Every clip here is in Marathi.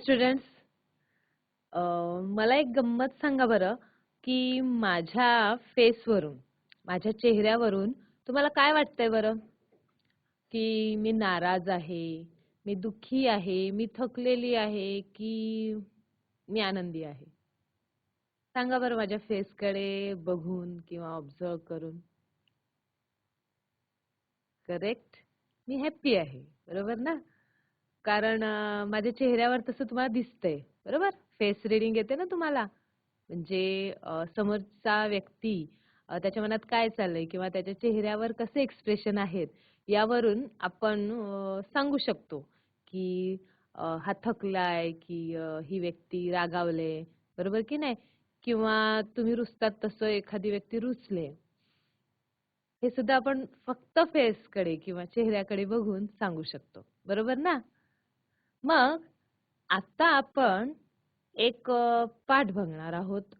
स्टुडंट स्टुडंट्स मला एक गंमत सांगा बरं की माझ्या फेसवरून माझ्या चेहऱ्यावरून तुम्हाला काय वाटतंय बरं? की मी नाराज आहे मी दुःखी आहे मी थकलेली आहे की मी आनंदी आहे? सांगा बरं माझ्या फेसकडे बघून किंवा ऑब्झर्व करून. करेक्ट मी हॅप्पी आहे बरोबर ना? कारण माझ्या चेहऱ्यावर तसं तुम्हाला दिसतंय बरोबर? फेस रिडिंग येते ना तुम्हाला. म्हणजे समोरचा व्यक्ती त्याच्या मनात काय चाललंय किंवा त्याच्या चेहऱ्यावर कसे एक्सप्रेशन आहेत यावरून आपण सांगू शकतो की हा थकलाय की ही व्यक्ती रागावले बरोबर की नाही? किंवा तुम्ही रुसतात तसं एखादी व्यक्ती रुचले हे सुद्धा आपण फक्त फेसकडे किंवा चेहऱ्याकडे बघून सांगू शकतो बरोबर ना? मग आता आपण एक पाठ बघणार आहोत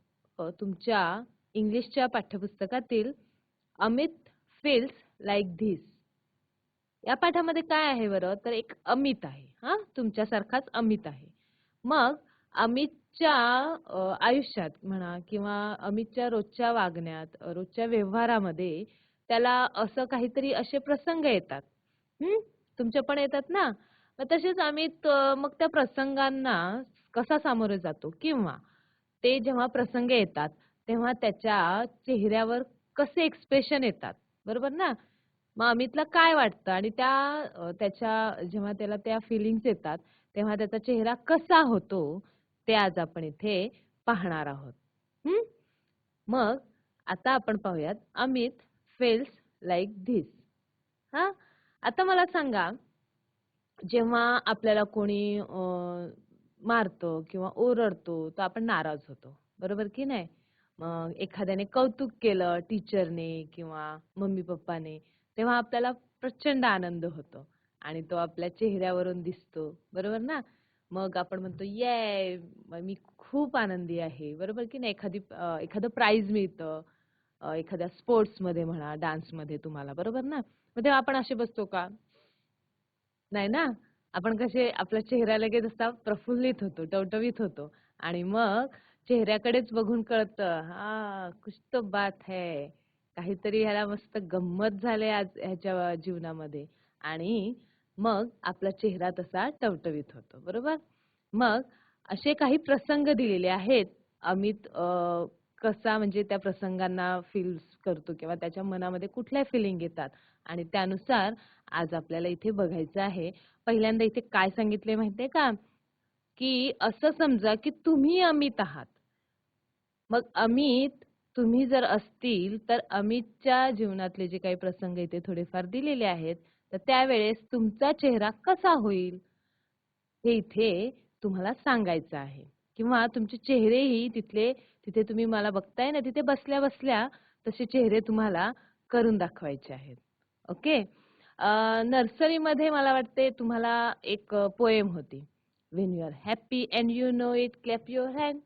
तुमच्या इंग्लिशच्या पाठ्यपुस्तकातील अमित फील्स लाईक धिस. या पाठामध्ये काय आहे बरं? तर एक अमित आहे हा? तुमच्यासारखाच अमित आहे. मग अमितच्या आयुष्यात म्हणा किंवा अमितच्या रोजच्या वागण्यात रोजच्या व्यवहारामध्ये त्याला असं काहीतरी असे प्रसंग येतात. हम्म तुमच्या पण येतात ना? मग तसेच अमित मग त्या प्रसंगांना कसा सामोरे जातो? किंवा ते जेव्हा प्रसंग येतात तेव्हा त्याच्या चेहऱ्यावर कसे एक्सप्रेशन येतात? बरोबर ना? मग अमितला काय वाटतं? आणि त्या त्याच्या जेव्हा त्याला त्या फिलिंग्स येतात तेव्हा त्याचा चेहरा कसा होतो? ते आज आपण इथे पाहणार आहोत. मग आता आपण पाहूयात अमित फेल्स लाईक धिस हा? आता मला सांगा जेव्हा आपल्याला कोणी मारतो किंवा ओरडतो तर आपण नाराज होतो. बरोबर की नाही? मग एखाद्याने कौतुक केलं टीचरने किंवा मम्मी पप्पाने तेव्हा आपल्याला प्रचंड आनंद होतो आणि तो आपल्या चेहऱ्यावरून दिसतो. बरोबर ना? मग आपण म्हणतो ये मी खूप आनंदी आहे. बरोबर की नाही? एखादी अ, एखादं प्राइज मिळतं अ, एखाद्या स्पोर्ट्समध्ये म्हणा डान्समध्ये तुम्हाला. बरोबर ना? मग तेव्हा आपण असे बसतो का? नाही ना? आपण कसे आपला चेहरा लगेच असा प्रफुल्लित होतो टवटवीत होतो. आणि मग चेहऱ्याकडेच बघून कळतं हा कुछ तो बात है. काहीतरी ह्याला मस्त गंमत झाले आज ह्याच्या जीवनामध्ये. आणि मग आपला चेहरा तसा टवटवीत होतो बरोबर? मग असे काही प्रसंग दिलेले आहेत. अमित कसा म्हणजे त्या प्रसंगांना फील करतो किंवा त्याच्या मनामध्ये कुठल्या फिलिंग येतात. आणि त्यानुसार आज आपल्याला इथे बघायचं आहे पहिल्यांदा इथे काय सांगितले माहितीये का? की असं समजा की तुम्ही अमित आहात. मग अमित तुम्ही जर असतील तर अमितच्या जीवनातले जे काही प्रसंग इथे थोडेफार दिलेले आहेत तर त्यावेळेस तुमचा चेहरा कसा होईल? हे इथे तुम्हाला सांगायचं आहे. किंवा तुमचे चेहरेही तिथले तिथे तुम्ही मला बघताय ना तिथे बसल्या बसल्या तसे चेहरे तुम्हाला करून दाखवायचे आहेत. ओके नर्सरीमध्ये मला वाटते तुम्हाला एक पोएम होती. When you are happy and you know it clap your hand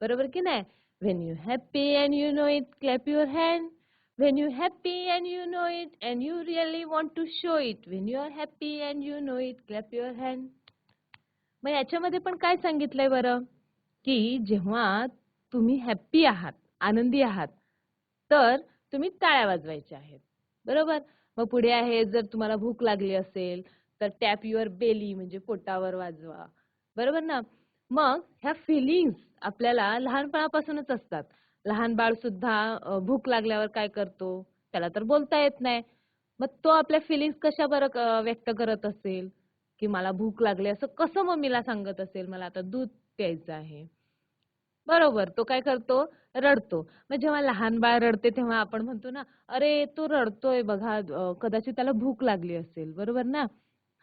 बरोबर की नाही? When you happy and you know it clap your hand when you happy and you know it and you really want to show it. When you are happy and you know it clap your hand. मग याच्यामध्ये पण काय सांगितलंय बरं? की जेव्हा तुम्ही हॅप्पी आहात आनंदी आहात तर तुम्ही टाळ्या वाजवायच्या आहेत. बरोबर? मग पुढे आहे जर तुम्हाला भूक लागली असेल तर टॅप युअर बेली म्हणजे पोटावर वाजवा. बरोबर ना? मग ह्या फिलिंग्स आपल्याला लहानपणापासूनच असतात. लहान बाळ सुद्धा भूक लागल्यावर काय करतो? त्याला तर बोलता येत नाही. मग तो आपल्या फिलिंग्स कशा बरं व्यक्त करत असेल? की मला भूक लागली असं कसं मम्मीला सांगत असेल? मला आता दूध प्यायचं आहे. बरोबर तो काय करतो? रडतो. मग जेव्हा लहान बाळ रडते तेव्हा आपण म्हणतो ना अरे तो रडतोय बघा अ, कदाचित त्याला भूक लागली असेल. बरोबर ना?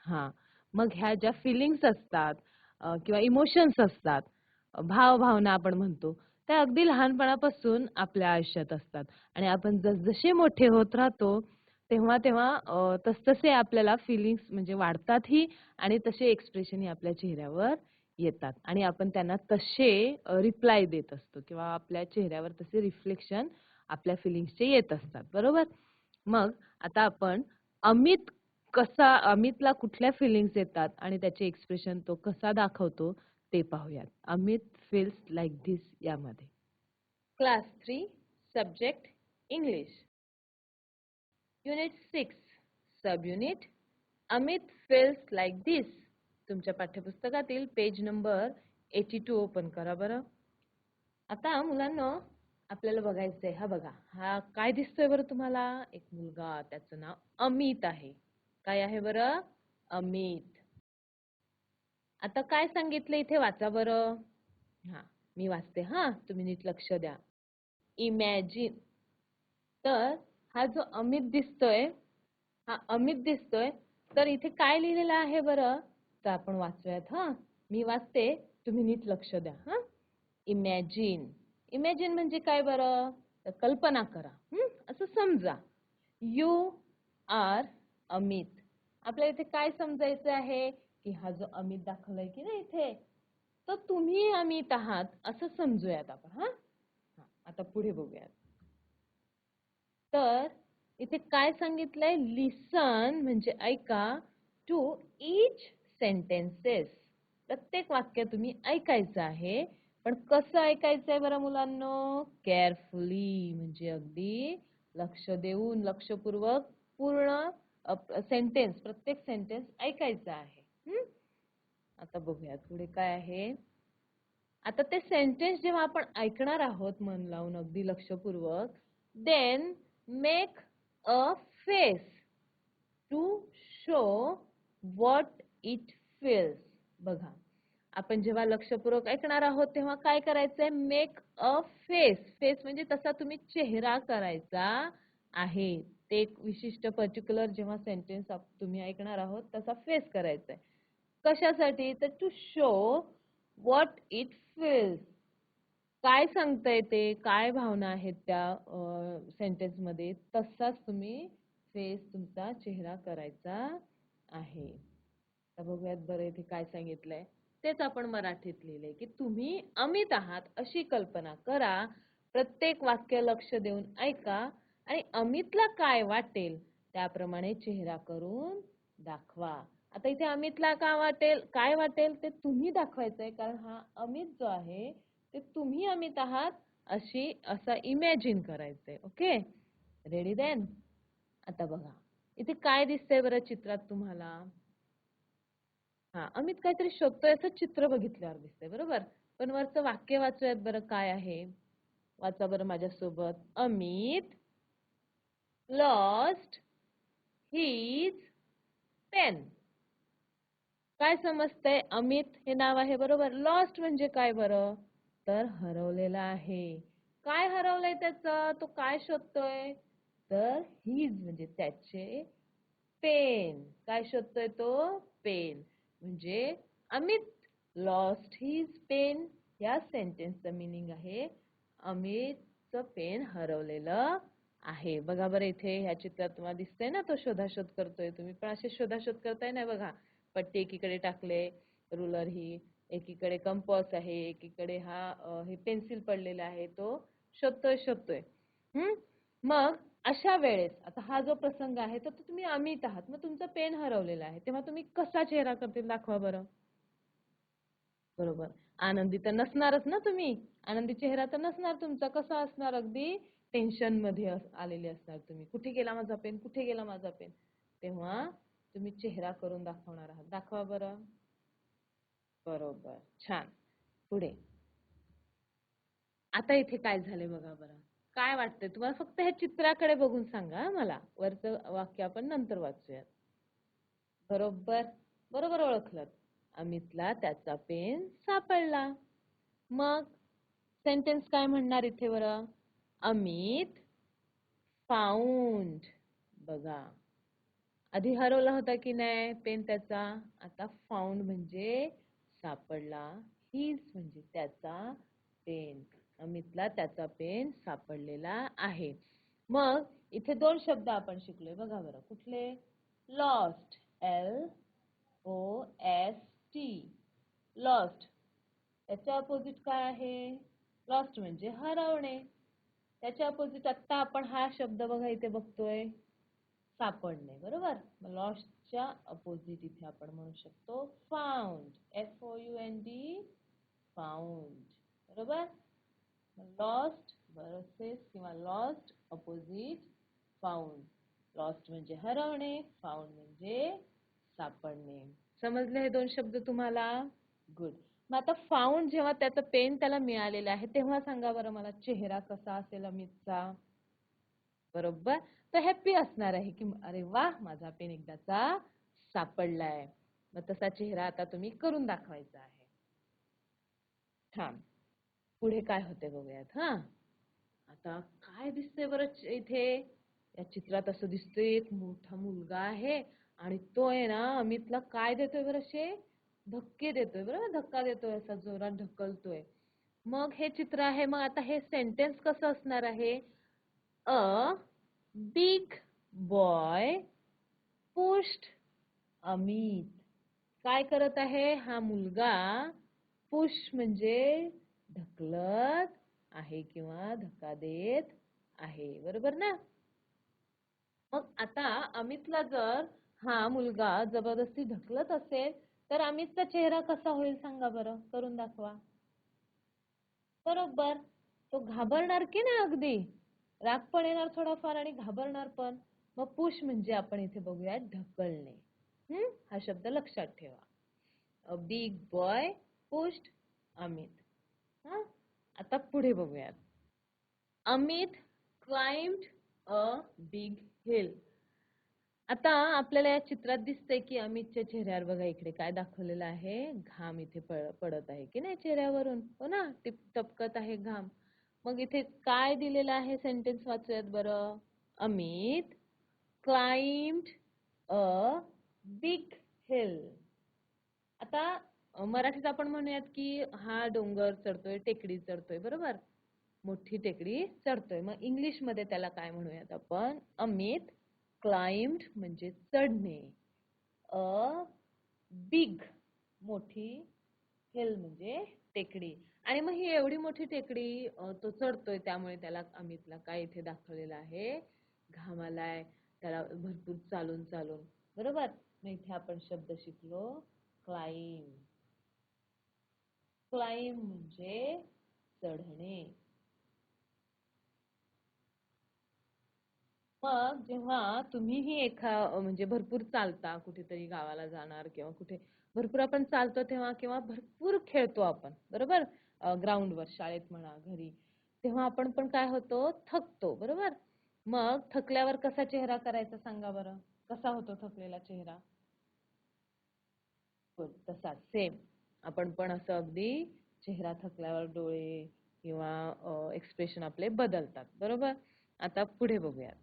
हा. मग ह्या ज्या फिलिंग्स असतात अ, किंवा इमोशन्स असतात भावभावना भाव भावना आपण म्हणतो त्या अगदी लहानपणापासून आपल्या आयुष्यात असतात. आणि आपण जसजसे मोठे होत राहतो तेव्हा तेव्हा अ, तसतसे आपल्याला फिलिंग्स म्हणजे वाढतातही आणि तसे एक्सप्रेशनही आपल्या चेहऱ्यावर येतात. आणि आपण त्यांना तसे रिप्लाय देत असतो किंवा आपल्या चेहऱ्यावर तसे रिफ्लेक्शन आपल्या फिलिंग्सचे येत असतात. बरोबर? मग आता आपण अमित कसा अमितला कुठल्या फिलिंग्स येतात आणि त्याचे एक्सप्रेशन तो कसा दाखवतो ते पाहूयात. अमित फील्स लाईक धिस यामध्ये. Class three subject English unit six sub unit Amit feels like this तुमच्या पाठ्यपुस्तकातील page number eighty two open करा बरं. आता मुलांना आपल्याला बघायचं आहे हा बघा हा काय दिसतोय बरं तुम्हाला? एक मुलगा त्याचं नाव अमित आहे. काय आहे बरं? अमित. आता काय सांगितलं इथे वाचा बरं. हा मी वाचते हा तुम्ही नीट लक्ष द्या. इमॅजिन तर हा जो अमित दिसतोय हा अमित दिसतोय तर इथे काय लिहिलेलं आहे बरं? तर आपण वाचूयात हा? मी वाचते तुम्ही नीट लक्ष द्या हा? इमॅजिन इमॅजिन म्हणजे काय बरं? तर कल्पना करा असं समजा. यू आर अमित आपल्याला इथे काय समजायचं आहे? की हा जो अमित दाखवलाय की नाही इथे? तर तुम्ही अमित आहात असं समजूयात आपण हा, आता पुढे बघूयात. तर इथे काय सांगितलंय? लिसन म्हणजे ऐका. टू इच सेंटेन्सेस प्रत्येक वाक्य तुम्ही ऐकायचं आहे. पण कसं ऐकायचं आहे बरं मुलांनो? केअरफुली म्हणजे अगदी लक्ष देऊन लक्षपूर्वक पूर्ण सेंटेन्स प्रत्येक सेंटेन्स ऐकायचं आहे. हम्म? आता बघूया पुढे काय आहे. आता ते सेंटेन्स जेव्हा आपण ऐकणार आहोत मन लावून अगदी लक्षपूर्वक then make a face to show what it feels बघा आपण जेव्हा लक्षपूर्वक ऐकणार आहोत तेव्हा काय करायचंय? मेक अ फेस फेस म्हणजे तसा तुम्ही चेहरा करायचा आहे. ते एक विशिष्ट पर्टिक्युलर जेव्हा सेंटेन्स तुम्ही ऐकणार आहोत तसा फेस करायचा आहे कशासाठी? तर to show what it feels काय सांगताय ते? काय भावना आहेत त्या सेंटेन्समध्ये तसाच तुम्ही फेस तुमचा चेहरा करायचा आहे. आता बघूयात बरं इथे काय सांगितलंय. तेच आपण मराठीत लिहिलंय की तुम्ही अमित आहात अशी कल्पना करा. प्रत्येक वाक्य लक्ष देऊन ऐका आणि अमितला काय वाटेल त्याप्रमाणे चेहरा करून दाखवा. आता इथे अमितला का वाटेल काय वाटेल ते तुम्ही दाखवायचंय कारण हा अमित जो आहे ते तुम्ही अमित आहात अशी असा इमॅजिन करायचंय. ओके रेडी देन आता बघा. इथे काय दिसतंय बरं चित्रात तुम्हाला? हा अमित काहीतरी शोधतोय असं चित्र बघितल्यावर दिसतंय बरोबर? पण वरचं वाक्य वाचूयात बरं काय आहे? वाचा बरं माझ्यासोबत. अमित लॉस्ट हिज पेन काय समजतंय? अमित हे नाव आहे बरोबर? लॉस्ट म्हणजे काय बरं? तर हरवलेला आहे. काय हरवलंय त्याचं? तो काय शोधतोय? तर हिज म्हणजे त्याचे पेन काय शोधतोय तो? पेन म्हणजे अमित लॉस्ट हिज पेन या सेंटेन्सचं मिनिंग आहे अमितचं पेन हरवलेलं आहे. बघा बरं इथे ह्या चित्रात तुम्हाला दिसतंय ना तो शोधाशोध करतोय तुम्ही. पण असे शोधाशोध करताय ना बघा. पट्टी एकीकडे टाकले रुलर ही एकीकडे कंपॉस आहे एकीकडे हा हे पेन्सिल पडलेला आहे तो शोधतोय शोधतोय. हम्म मग अशा वेळेस आता हा जो प्रसंग आहे तर तुम्ही अमित आहात. मग तुमचं पेन हरवलेलं आहे. तेव्हा तुम्ही कसा चेहरा करतील दाखवा बरं. बरोबर. आनंदी तर नसणारच ना तुम्ही? आनंदी चेहरा तर नसणार तुमचा. कसा असणार? अगदी टेन्शनमध्ये आलेले असणार तुम्ही. कुठे गेला माझा पेन? कुठे गेला माझा पेन? तेव्हा तुम्ही चेहरा करून दाखवणार आहात. दाखवा बरं. बरोबर. छान. पुढे. आता इथे काय झाले बघा बरं. काय वाटतंय? तुम्हाला फक्त ह्या चित्राकडे बघून सांगा मला. वरचं वाक्य आपण नंतर वाचूयात. बरोबर बरोबर ओळखलं. अमितला त्याचा पेन सापडला. मग सेंटेन्स काय म्हणणार इथे बरं? अमित फाउंड बघा. आधी हरवला होता की नाही पेन त्याचा? आता फाउंड म्हणजे सापडला. हीच म्हणजे त्याचा पेन. अमितला त्याचा पेन सापडलेला आहे. मग इथे दोन शब्द आपण शिकलोय. बघा बरं कुठले? Lost L O S T lost त्याच्या अपोजिट काय आहे? लॉस्ट म्हणजे हरवणे. त्याच्या अपोजिट आत्ता आपण हा शब्द बघा इथे बघतोय. सापडणे. बरोबर? लॉस्टच्या अपोजिट इथे आपण म्हणू शकतो. Found F O U N D found बरोबर? लॉस्ट वर्सेस किंवा लॉस्ट अपोजिट फाउंड लॉस्ट म्हणजे हरवणे फाउंड म्हणजे सापडणे. समजले हे दोन शब्द तुम्हाला? गुड मग आता फाउंड जेव्हा त्याचं पेन त्याला मिळालेलं आहे तेव्हा सांगा बरं मला चेहरा कसा असेल अमितचा? बरोबर? तर हॅप्पी असणार आहे की अरे वा माझा पेन एकदाचा सापडलाय. मग तसा चेहरा आता तुम्ही करून दाखवायचा आहे. छान पुढे काय होते बघूयात हा? आता काय दिसतंय बरं इथे? या चित्रात असं दिसतंय एक मोठा मुलगा आहे आणि तो आहे ना अमितला काय देतोय बरं असे धक्के देतोय बरं धक्का देतोय असा जोरात ढकलतोय. मग हे चित्र आहे मग आता हे सेंटेन्स कसं असणार आहे? अ बिग बॉय पुष्ट अमित. काय करत आहे? हा मुलगा पुश म्हणजे ढकलत आहे किंवा धक्का देत आहे. बरोबर ना? मग आता अमितला जर हा मुलगा जबरदस्ती ढकलत असेल तर अमितचा चेहरा कसा होईल सांगा बरं? करून दाखवा. बरोबर. तो घाबरणार की ना अगदी? राग पण येणार थोडाफार आणि घाबरणार पण. मग पुश म्हणजे आपण इथे बघूया ढकलणे. हम्म हा शब्द लक्षात ठेवा. A big boy pushed Amit. हा? आता पुढे बघूयात. Amit climbed a big hill. आता आपल्याला या चित्रात दिसतंय की अमितच्या चेहऱ्यावर बघा इकडे काय दाखवलेलं आहे. घाम इथे पडत आहे की नाही चेहऱ्यावरून? हो ना टिप टपकत आहे घाम. मग इथे काय दिलेलं आहे सेंटेन्स वाचूयात बरं? Amit climbed a big hill. आता अ, मराठीत आपण म्हणूयात की हा डोंगर चढतोय टेकडी चढतोय बरोबर? मोठी टेकडी चढतोय. मग इंग्लिशमध्ये त्याला काय म्हणूयात आपण? अमित क्लाइम्ड म्हणजे चढणे. अ बिग मोठी हिल म्हणजे टेकडी. आणि मग ही एवढी मोठी टेकडी अ, तो चढतोय त्यामुळे त्याला अमितला काय इथे दाखवलेलं आहे? घाम आलाय त्याला भरपूर चालून चालून. बरोबर? मग इथे आपण शब्द शिकलो. क्लाइम क्लाइम म्हणजे चढणे. मग जेव्हा तुम्हीही एखा म्हणजे भरपूर चालता कुठेतरी गावाला जाणार किंवा कुठे भरपूर आपण चालतो तेव्हा किंवा भरपूर खेळतो आपण बरोबर? ग्राउंडवर शाळेत म्हणा घरी तेव्हा आपण पण काय होतो? थकतो बरोबर? मग थकल्यावर कसा चेहरा करायचा सांगा बरं? कसा होतो थकलेला चेहरा? तसा सेम आपण पण असं अगदी चेहरा थकल्यावर डोळे किंवा एक्सप्रेशन आपले बदलतात. बरोबर? आता पुढे बघूयात.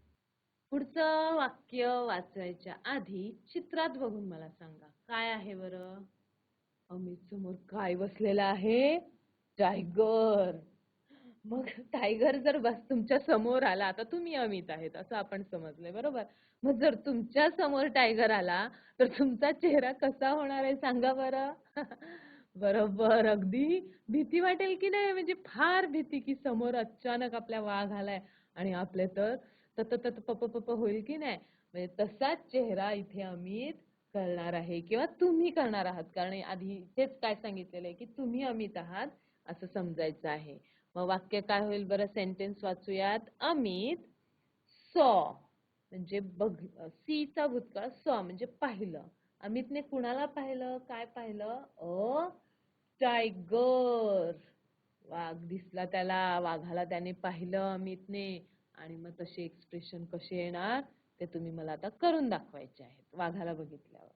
पुढचं वाक्य वाचायच्या आधी चित्रात बघून मला सांगा. काय आहे बरं? अमित समोर काय बसलेला आहे? टायगर. मग टायगर जर बस तुमच्यासमोर आला आता तुम्ही अमित आहेत असं आपण समजलंय बरोबर? मग जर तुमच्यासमोर टायगर आला तर तुमचा चेहरा कसा होणार आहे सांगा बरं. बरोबर. अगदी भीती वाटेल की नाही? म्हणजे फार भीती की समोर अचानक आपल्या वाघ आलाय आणि आपले तर तत तत पप पप होईल की नाही? म्हणजे तसाच चेहरा इथे अमित करणार आहे किंवा तुम्ही करणार आहात. कारण आधी तेच काय सांगितलेलं आहे की तुम्ही अमित आहात असं समजायचं आहे. मग वाक्य काय होईल बरं? सेंटेन्स वाचूयात. अमित सॉ. म्हणजे बघ सी चा भूतकाळ सॉ म्हणजे पाहिलं. अमितने कुणाला पाहिलं? काय पाहिलं? अ टायगर. वाघ दिसला त्याला वाघाला त्याने पाहिलं अमितने. आणि मग तसे एक्सप्रेशन कसे येणार ते तुम्ही मला आता करून दाखवायचे आहेत वाघाला बघितल्यावर.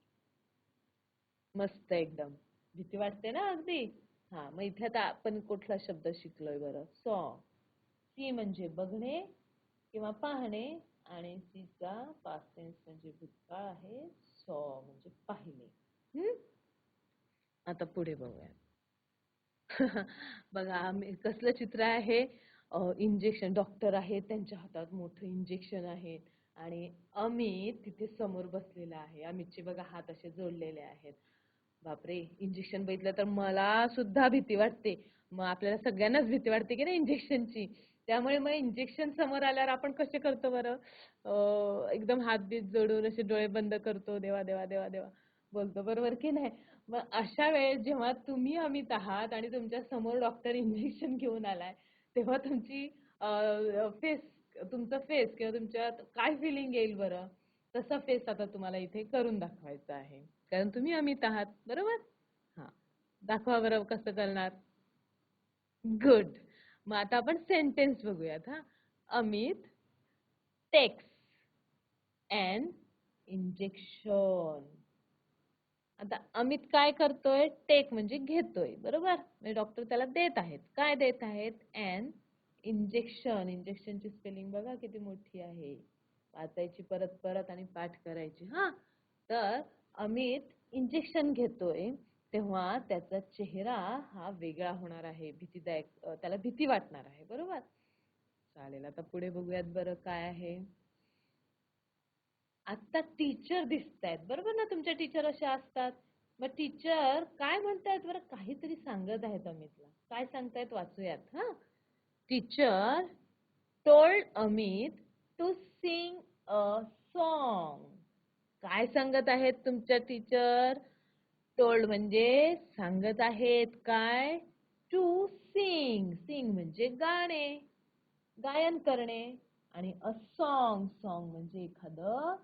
मस्त एकदम. भीती वाटते ना अगदी? हा मग इथे आता आपण कुठला शब्द शिकलोय बरं? सॉ सी म्हणजे बघणे किंवा पाहणे आणि सीचा पासेन्स म्हणजे भूतकाळ आहे. सॉ म्हणजे पाहिले. हम्म आता पुढे बघूया. बघा आम्ही कसलं चित्र आहे? इंजेक्शन डॉक्टर आहेत त्यांच्या हातात मोठं इंजेक्शन आहे. आणि अमित तिथे समोर बसलेला आहे. अमितचे बघा हात असे जोडलेले आहेत. बापरे! इंजेक्शन बघितलं तर मला सुद्धा भीती वाटते. मग आपल्याला सगळ्यांनाच भीती वाटते की नाही इंजेक्शनची त्यामुळे मग इंजेक्शन समोर आल्यावर आपण कसे करतो बरं? एकदम हात बीत जोडून असे डोळे बंद करतो. देवा देवा देवा देवा. बोलतो बरोबर की नाही? मग अशा वेळेस जेव्हा तुम्ही अमित आहात आणि तुमच्यासमोर डॉक्टर इंजेक्शन घेऊन आलाय तेव्हा तुमची फेस तुमचं फेस किंवा तुमच्यात काय फिलिंग येईल बरं? तसा फेस आता तुम्हाला इथे करून दाखवायचा आहे. कारण तुम्ही अमित आहात बरोबर? हा. दाखवा बरं कसं करणार. गुड मग आता आपण सेंटेन्स बघूयात हा. अमित टेक्स अँड इंजेक्शन आता अमित काय करतोय? टेक म्हणजे घेतोय बरोबर? म्हणजे डॉक्टर त्याला देत आहेत. काय देत आहेत? अँड इंजेक्शन इंजेक्शनची स्पेलिंग बघा किती मोठी आहे. वाचायची परत परत आणि पाठ करायची हा? तर अमित इंजेक्शन घेतोय तेव्हा त्याचा चेहरा हा वेगळा होणार आहे. भीतीदायक त्याला भीती वाटणार आहे बरोबर? चालेल आता पुढे बघूयात बरं काय आहे. आता टीचर दिसतायत. बरोबर ना? तुमच्या टीचर अशा असतात. मग टीचर काय म्हणतायत बरं? काहीतरी सांगत आहेत अमितला. काय सांगतायत वाचूयात हा? Teacher told Amit to sing a song काय सांगत आहेत तुमच्या टीचर टोल्ड म्हणजे सांगत आहेत काय? टू सिंग सिंग म्हणजे गाणे गायन करणे आणि अ सॉन्ग सॉन्ग म्हणजे एखादं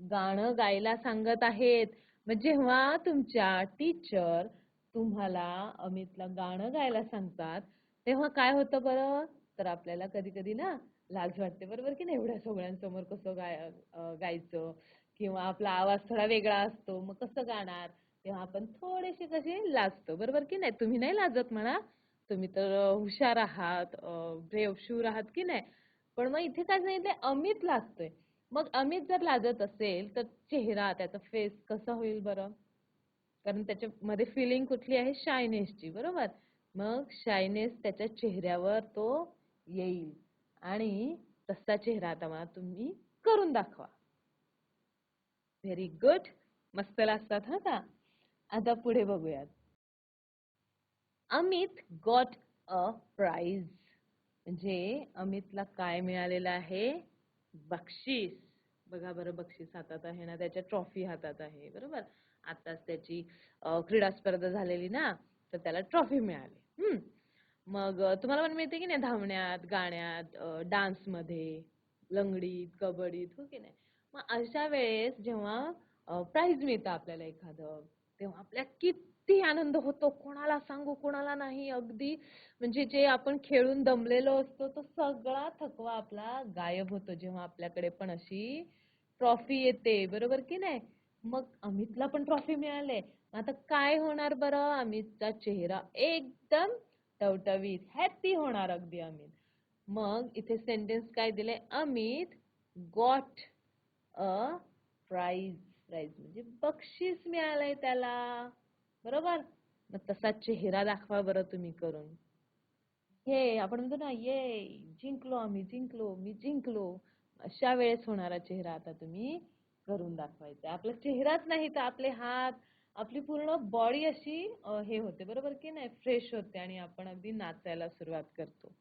गाणं गायला सांगत आहेत. मग जेव्हा तुमच्या टीचर तुम्हाला अमितला गाणं गायला सांगतात तेव्हा काय होतं बरं? तर आपल्याला कधी कधी ना लाज वाटते बरोबर की नाही? एवढ्या सगळ्यांसमोर कसं गाय गायचं? किंवा आपला आवाज थोडा वेगळा असतो मग कसं गाणार? तेव्हा आपण थोडेसे कसे लाजतो बरोबर की नाही? तुम्ही नाही लाजत म्हणा. तुम्ही तर हुशार आहात ब्रेव आहात की नाही? पण मग इथे काय सांगितलंय? अमित लाजतोय. मग अमित जर लाजत असेल तर चेहरा त्याचा फेस कसा होईल बरं? कारण त्याच्यामध्ये फिलिंग कुठली आहे? शायनेसची बरोबर? मग शायनेस त्याच्या चेहऱ्यावर तो येईल. आणि तसा चेहरा आता मला तुम्ही करून दाखवा. व्हेरी गुड मस्त लागतात हा का? आता पुढे बघूयात. अमित गॉट अ प्राइज म्हणजे अमितला काय मिळालेलं आहे? बक्षीस. बघा बरं बक्षीस हातात आहे ना त्याच्या ट्रॉफी हातात आहे बरोबर? आताच त्याची क्रीडा स्पर्धा झालेली ना तर त्याला ट्रॉफी मिळाली. हम्म. मग तुम्हाला पण मिळते की नाही धावण्यात गाण्यात डान्समध्ये लंगडीत कबड्डीत हो की नाही? मग अशा वेळेस जेव्हा प्राईज मिळतं आपल्याला एखादं तेव्हा आपल्या किती आनंद होतो. कोणाला सांगू कोणाला नाही. अगदी म्हणजे जे आपण खेळून दमलेलो असतो तो सगळा थकवा आपला गायब होतो. जेव्हा आपल्याकडे पण अशी ट्रॉफी येते. बरोबर की नाही? मग अमितला पण ट्रॉफी मिळाले. आता काय होणार बरं? अमितचा चेहरा एकदम टवटवीत. हॅपी होणार अगदी अमित. मग इथे सेंटेन्स काय दिले Amit got a prize prize म्हणजे बक्षीस मिळालंय त्याला. बरोबर? मग तसा चेहरा दाखवा बरं तुम्ही करून. हे आपण म्हणतो ना ये जिंकलो आम्ही जिंकलो मी जिंकलो. अशा वेळेस होणारा चेहरा आता तुम्ही करून दाखवायचा आपला चेहराच नाही तर आपले हात आपली पूर्ण बॉडी अशी हे होते बरोबर की नाही? फ्रेश होते आणि आपण अगदी नाचायला सुरुवात करतो.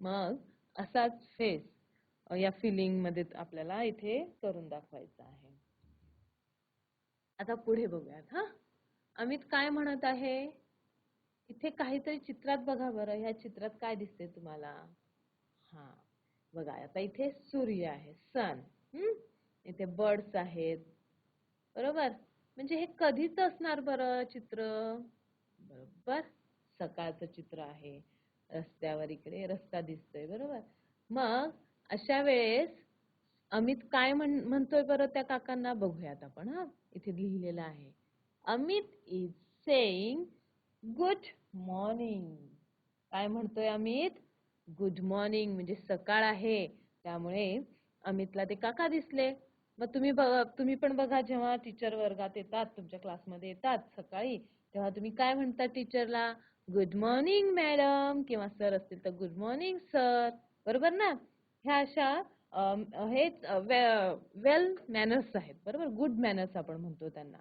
मग असाच फेस या फिलिंगमध्ये आपल्याला इथे करून दाखवायचा आहे. आता पुढे बघूयात हा? अमित काय म्हणत आहे? इथे काहीतरी चित्रात बघा बरं. ह्या चित्रात काय दिसते तुम्हाला? हा बघा. आता इथे सूर्य आहे सन. हम्म? इथे बर्ड्स आहेत. बरोबर? म्हणजे हे कधीच असणार बरं चित्र? बरोबर? सकाळचं चित्र आहे. रस्त्यावर इकडे रस्ता दिसतोय बरोबर? मग अशा वेळेस अमित काय म्हण म्हणतोय बरं त्या काकांना? बघूयात आपण हा. इथे लिहिलेलं आहे. Amit is saying good morning काय म्हणतोय अमित? गुड मॉर्निंग म्हणजे सकाळ आहे. त्यामुळे अमितला ते काका दिसले. मग तुम्ही बघ तुम्ही पण बघा जेव्हा टीचर वर्गात येतात तुमच्या क्लासमध्ये येतात सकाळी तेव्हा तुम्ही काय म्हणता टीचरला गुड मॉर्निंग मॅडम किंवा सर असतील तर गुड मॉर्निंग सर बरोबर ना? ह्या अशा हेच वेल मॅनर्स आहेत. बरोबर? गुड मॅनर्स आपण म्हणतो त्यांना.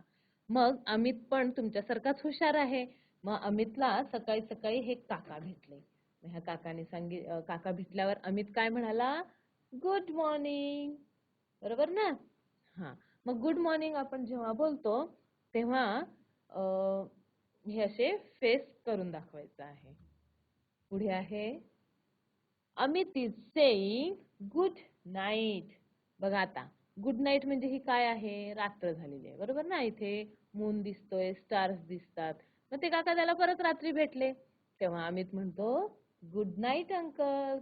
मग अमित पण तुमच्यासारखाच हुशार आहे. मग अमितला सकाळी सकाळी हे काका भेटले. ह्या काकाने सांगित काका भेटल्यावर अमित काय म्हणाला? गुड मॉर्निंग बरोबर ना? हा. मग गुड मॉर्निंग आपण जेव्हा बोलतो तेव्हा हे असे फेस करून दाखवायचं आहे. पुढे आहे. Amit is saying good night बघा आता. गुड नाईट म्हणजे ही काय आहे? रात्र झालेली आहे. बरोबर ना इथे? मून दिसतोय स्टार्स दिसतात. मग ते काका त्याला परत रात्री भेटले. तेव्हा अमित म्हणतो गुड नाईट अंकल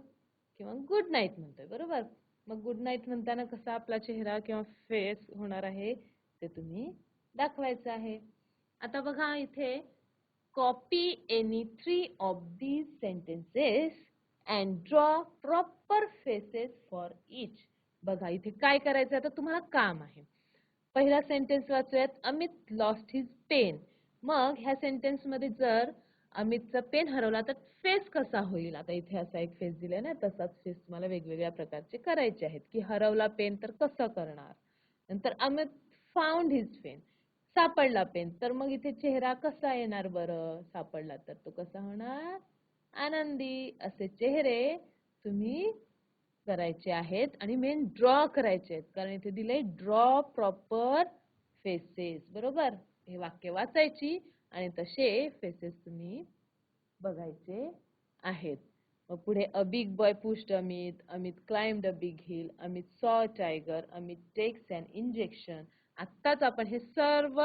किंवा गुड नाईट म्हणतोय बरोबर? मग गुड नाईट म्हणताना कसा आपला चेहरा किंवा फेस होणार आहे ते तुम्ही दाखवायचं आहे. आता बघा इथे copy any three of these sentences and draw proper faces for each बघा इथे काय करायचं आता तुम्हाला काम आहे. पहिला सेंटेन्स वाचूयात. अमित लॉस्ट हिज पेन मग ह्या सेंटेन्समध्ये जर अमितचा पेन हरवला तर फेस कसा होईल? आता इथे असा एक फेस दिलाय ना तसाच फेस तुम्हाला वेगवेगळ्या प्रकारचे करायचे आहेत. की हरवला पेन तर कसं करणार? नंतर अमित फाउंड हिज पेन सापडला पेन तर मग इथे चेहरा कसा येणार बरं? सापडला तर तो कसा होणार? आनंदी असे चेहरे तुम्ही करायचे आहेत आणि मेन ड्रॉ करायचे आहेत. कारण इथे दिलंय ड्रॉ प्रॉपर फेसेस बरोबर? हे वाक्य वाचायची आणि तसे फेसेस तुम्ही बघायचे आहेत. मग पुढे a big boy pushed Amit Amit climbed a big hill Amit saw tiger Amit takes an injection आत्ताच आपण हे सर्व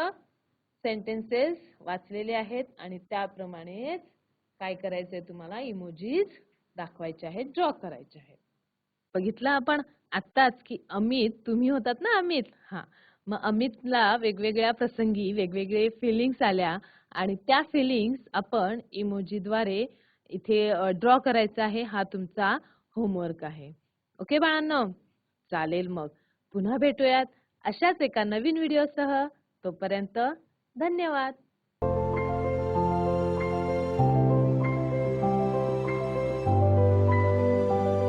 सेंटेन्सेस वाचलेले आहेत आणि त्याप्रमाणेच काय करायचंय तुम्हाला? इमोजीज दाखवायचे आहेत ड्रॉ करायचे आहेत. बघितलं आपण आत्ताच की अमित तुम्ही होतात ना अमित? हा. मग अमितला वेगवेगळ्या प्रसंगी वेगवेगळे फिलिंग्स आल्या आणि त्या फिलिंग्स आपण इमोजीद्वारे इथे ड्रॉ करायचा आहे. हा तुमचा होमवर्क आहे. ओके बाळांनो? चालेल मग. पुन्हा भेटूयात अशाच एका नवीन व्हिडिओसह तोपर्यंत धन्यवाद.